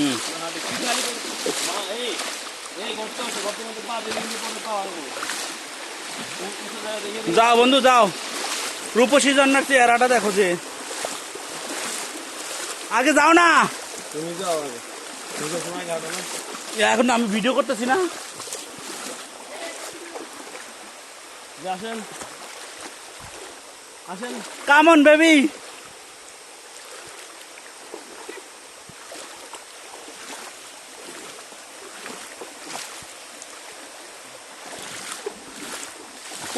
হুম। যাও বন্ধু যাও। রূপসী জন্নার চেহারাটা দেখো যে। আগে যাও না। তুমি যাও আগে। এখন আমি ভিডিও করতেছি না। আসেন। আসেন। Come on baby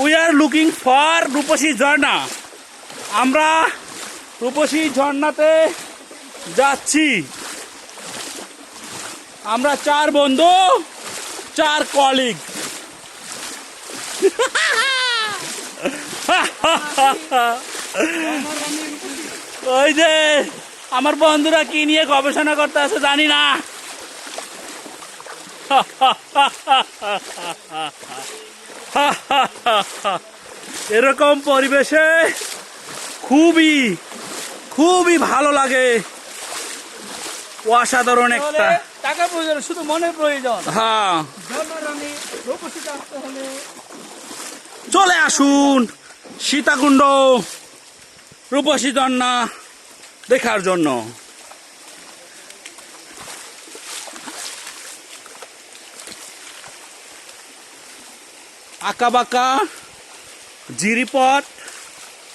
we are looking for Rupasi Jharna আমরা রূপসী ঝর্ণাতে যাচ্ছি। আমরা চার বন্ধু চার কলিগ ওই যে আমার বন্ধুরা কি নিয়ে গবেষণা করতে আছে জানি না। এরকম পরিবেশে খুবই খুবই ভালো লাগে। অসাধারণ একটা। টাকা প্রয়োজন শুধু মনে প্রয়োজন। হ্যাঁ। চলে আসুন সীতাকুণ্ড রূপসী জন্না দেখার জন্য। আঁকা বাঁকা জিরিপট,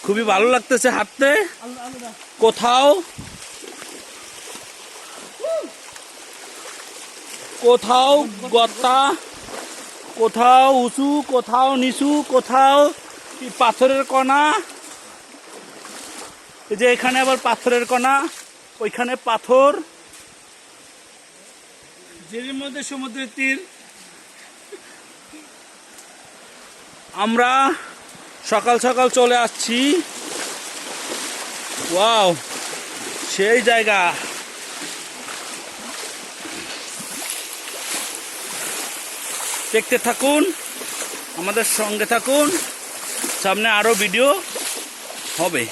খুবই ভালো লাগতেছে হাঁটতে। কোথাও কোথাও গত্তা কোথাও উঁচু, কোথাও নিচু, কোথাও পাথরের কণা। এই যে এখানে আবার পাথরের কণা, ওইখানে পাথর। যের মধ্যে সমুদ্রের তীর। আমরা সকাল সকাল চলে আসছি। ওয়াও, সেই জায়গা। দেখতে থাকুন, আমাদের সঙ্গে থাকুন, সামনে আরও ভিডিও হবে।